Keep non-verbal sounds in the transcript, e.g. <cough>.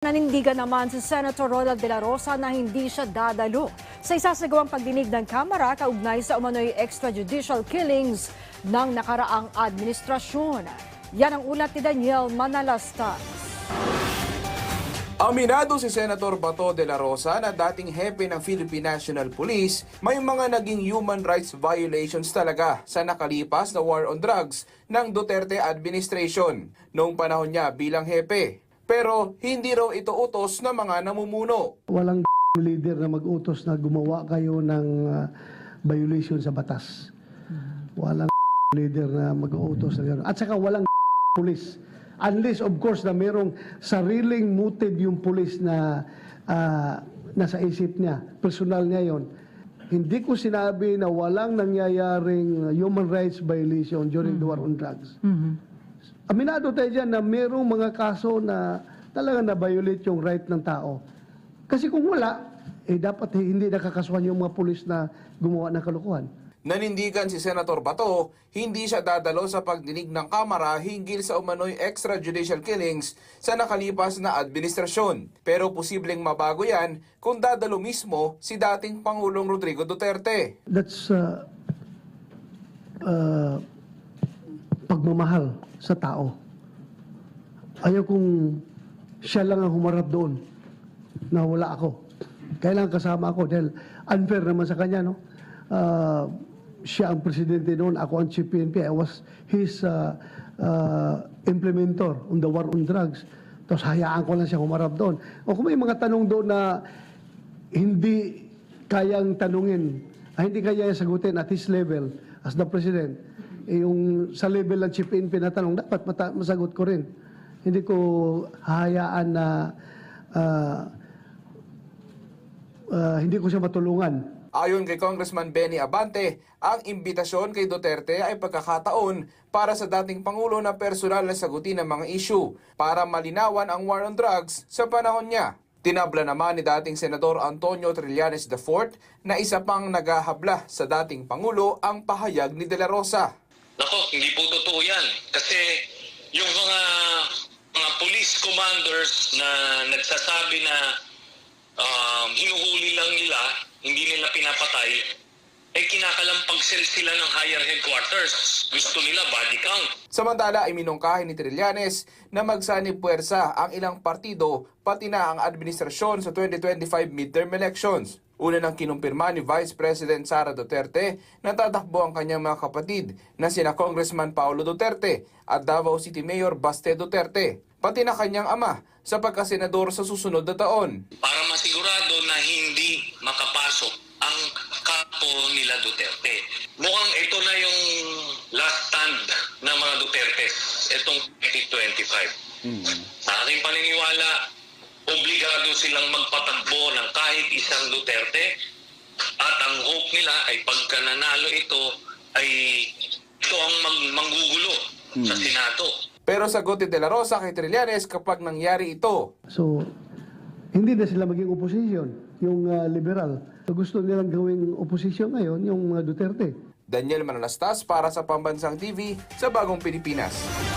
Nanindigan naman si Senator Ronald De La Rosa na hindi siya dadalo sa isasagawang pagdinig ng Kamara kaugnay sa umano'y extrajudicial killings ng nakaraang administrasyon. Yan ang ulat ni Daniel Manalastas. Aminado si Senator Bato de la Rosa na dating hepe ng Philippine National Police, may mga naging human rights violations talaga sa nakalipas na war on drugs ng Duterte administration noong panahon niya bilang hepe. Pero hindi raw ito utos ng mga namumuno. Walang <laughs> leader na mag-utos na gumawa kayo ng ah, violation sa batas. Walang <laughs> leader na mag-utos na gano'n. At saka walang <laughs> pulis. Unless, of course, na merong sariling motive yung pulis na ah, nasa isip niya. Personal niya yon. Hindi ko sinabi na walang nangyayaring human rights violation during the war on drugs. Aminado tayo dyan na merong mga kaso na talaga na-violate yung right ng tao. Kasi kung wala, eh dapat hindi nakakasuhan yung mga pulis na gumawa ng kalukuhan. Nanindigan si Senator Bato, hindi siya dadalo sa pagdinig ng Kamara hinggil sa umano'y extrajudicial killings sa nakalipas na administrasyon. Pero posibleng mabago yan kung dadalo mismo si dating Pangulong Rodrigo Duterte. That's uh, uh, pagmamahal sa tao. Ayaw kong siya lang ang humarap doon na wala ako. Kailangan kasama ako dahil unfair naman sa kanya, no? Uh, siya ang presidente noon, ako ang chief PNP. I was his uh, uh, implementer on the war on drugs. Tapos hayaan ko lang siya humarap doon. O kung may mga tanong doon na hindi kayang tanungin, ah, hindi kaya sagutin at his level as the president, yung sa level ng chief PNP na tanong, dapat mata- masagot ko rin. Hindi ko hahayaan na ah, ah, hindi ko siya matulungan. Ayon kay Congressman Benny Abante, ang imbitasyon kay Duterte ay pagkakataon para sa dating Pangulo na personal na sagutin ang mga issue para malinawan ang war on drugs sa panahon niya. Tinabla naman ni dating Senador Antonio Trillanes IV na isa pang nagahabla sa dating Pangulo ang pahayag ni De La Rosa. Nako, hindi po totoo yan. Kasi yung mga mga police commanders na nagsasabi na um, hinuhuli lang nila, hindi nila pinapatay, eh kinakalampag sel sila ng higher headquarters. Gusto nila body count. Samantala ay ni Trillanes na magsanib puwersa ang ilang partido pati na ang administrasyon sa 2025 midterm elections. Una nang kinumpirma ni Vice President Sara Duterte na tatakbo ang kanyang mga kapatid na sina Congressman Paulo Duterte at Davao City Mayor Baste Duterte, pati na kanyang ama sa pagkasenador sa susunod na taon. Para masigurado na hindi makapasok ang kampo nila Duterte. Mukhang ito na yung last stand ng mga Duterte itong 2025. Sa aking paniniwala, obligado silang magpatakbo ng kahit isang Duterte at ang hope nila ay pagka nanalo ito ay ito ang mag- manggugulo sa Senado. Pero sagot ni De La Rosa kay Trillanes kapag nangyari ito, So, hindi na sila maging opposition, yung ah, liberal. So, gusto nilang gawing opposition ngayon, yung mga Duterte. Daniel Manalastas para sa Pambansang TV sa Bagong Pilipinas.